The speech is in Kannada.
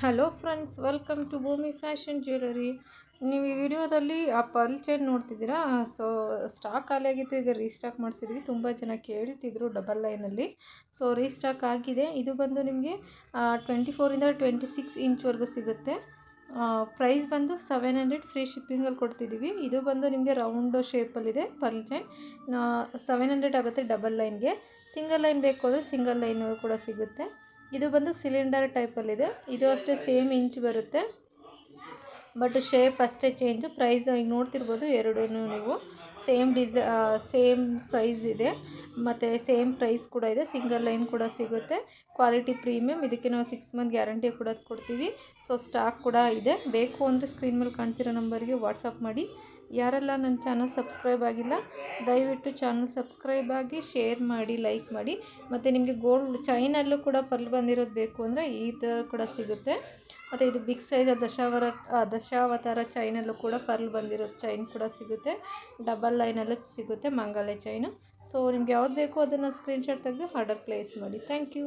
Hello friends, welcome to Bhoomi fashion jewellery ನೀವು ಈ ವಿಡಿಯೋದಲ್ಲಿ ಆ ಪರ್ಲ್ ಚೈನ್ ನೋಡ್ತಿದ್ದೀರಾ? ಸೊ, ಸ್ಟಾಕ್ ಖಾಲಿಯಾಗಿತ್ತು, ಈಗ ರೀಸ್ಟಾಕ್ ಮಾಡಿಸಿದ್ವಿ. ತುಂಬ ಜನ ಕೇಳ್ತಿದ್ರು ಡಬಲ್ ಲೈನಲ್ಲಿ. ಸೊ, ರೀಸ್ಟಾಕ್ ಆಗಿದೆ. ಇದು ಬಂದು ನಿಮಗೆ ಟ್ವೆಂಟಿ ಫೋರಿಂದ ಟ್ವೆಂಟಿ ಸಿಕ್ಸ್ ಇಂಚ್ವರೆಗೂ ಸಿಗುತ್ತೆ. ಪ್ರೈಸ್ ಬಂದು ಸೆವೆನ್ ಹಂಡ್ರೆಡ್ ಫ್ರೀ ಶಿಪ್ಪಿಂಗಲ್ಲಿ ಕೊಡ್ತಿದ್ದೀವಿ. ಇದು ಬಂದು ನಿಮಗೆ ರೌಂಡ್ ಶೇಪಲ್ಲಿದೆ ಪರ್ಲ್ ಚೈನ್. ಸೆವೆನ್ ಹಂಡ್ರೆಡ್ ಆಗುತ್ತೆ ಡಬಲ್ ಲೈನ್ಗೆ. ಸಿಂಗಲ್ ಲೈನ್ ಬೇಕು ಅಂದರೆ ಸಿಂಗಲ್ ಲೈನ್ ಕೂಡ ಸಿಗುತ್ತೆ. ಇದು ಬಂದು ಸಿಲಿಂಡರ್ ಟೈಪಲ್ಲಿದೆ ಇದು. ಅಷ್ಟೇ ಸೇಮ್ ಇಂಚ್ ಬರುತ್ತೆ. ಬಟ್ ಶೇಪ್ ಅಷ್ಟೇ ಚೇಂಜು ಪ್ರೈಸ್ ಈಗ ನೋಡ್ತಿರ್ಬೋದು ಎರಡೂ ನೀವು. ಸೇಮ್ ಡಿಸ ಸೇಮ್ ಸೈಜ್ ಇದೆ. ಮತ್ತು ಸೇಮ್ ಪ್ರೈಸ್ ಕೂಡ ಇದೆ. ಸಿಂಗಲ್ ಲೈನ್ ಕೂಡ ಸಿಗುತ್ತೆ. ಕ್ವಾಲಿಟಿ ಪ್ರೀಮಿಯಮ್ ಇದಕ್ಕೆ ನಾವು ಸಿಕ್ಸ್ ಮಂತ್ ಗ್ಯಾರಂಟಿ ಕೂಡ ಕೊಡ್ತೀವಿ. ಸೊ ಸ್ಟಾಕ್ ಕೂಡ ಇದೆ. ಬೇಕು ಅಂದರೆ ಸ್ಕ್ರೀನ್ ಮೇಲೆ ಕಾಣ್ತಿರೋ ನಂಬರ್ಗೆ ವಾಟ್ಸಪ್ ಮಾಡಿ. ಯಾರೆಲ್ಲ ನನ್ನ ಚಾನಲ್ ಸಬ್ಸ್ಕ್ರೈಬ್ ಆಗಿಲ್ಲ ದಯವಿಟ್ಟು ಚಾನಲ್ ಸಬ್ಸ್ಕ್ರೈಬ್ ಆಗಿ, ಶೇರ್ ಮಾಡಿ, ಲೈಕ್ ಮಾಡಿ. ಮತ್ತು ನಿಮಗೆ ಗೋಲ್ಡ್ ಚೈನಲ್ಲೂ ಕೂಡ ಪರ್ಲ್ ಬಂದಿರೋದು ಬೇಕು ಅಂದರೆ ಈ ಥರ ಕೂಡ ಸಿಗುತ್ತೆ. ಮತ್ತು ಇದು ಬಿಗ್ ಸೈಜ್ ದಶಾವರ ದಶಾವತಾರ ಚೈನಲ್ಲೂ ಕೂಡ ಪರ್ಲ್ ಬಂದಿರೋ ಚೈನ್ ಕೂಡ ಸಿಗುತ್ತೆ. ಡಬಲ್ ಲೈನಲ್ಲೂ ಸಿಗುತ್ತೆ ಮಂಗಲೆ ಚೈನು ಸೊ ನಿಮ್ಗೆ ಯಾವ್ದು ಬೇಕೋ ಅದನ್ನು ಸ್ಕ್ರೀನ್ಶಾಟ್ ತೆಗೆದು ಆರ್ಡರ್ ಪ್ಲೇಸ್ ಮಾಡಿ. Thank you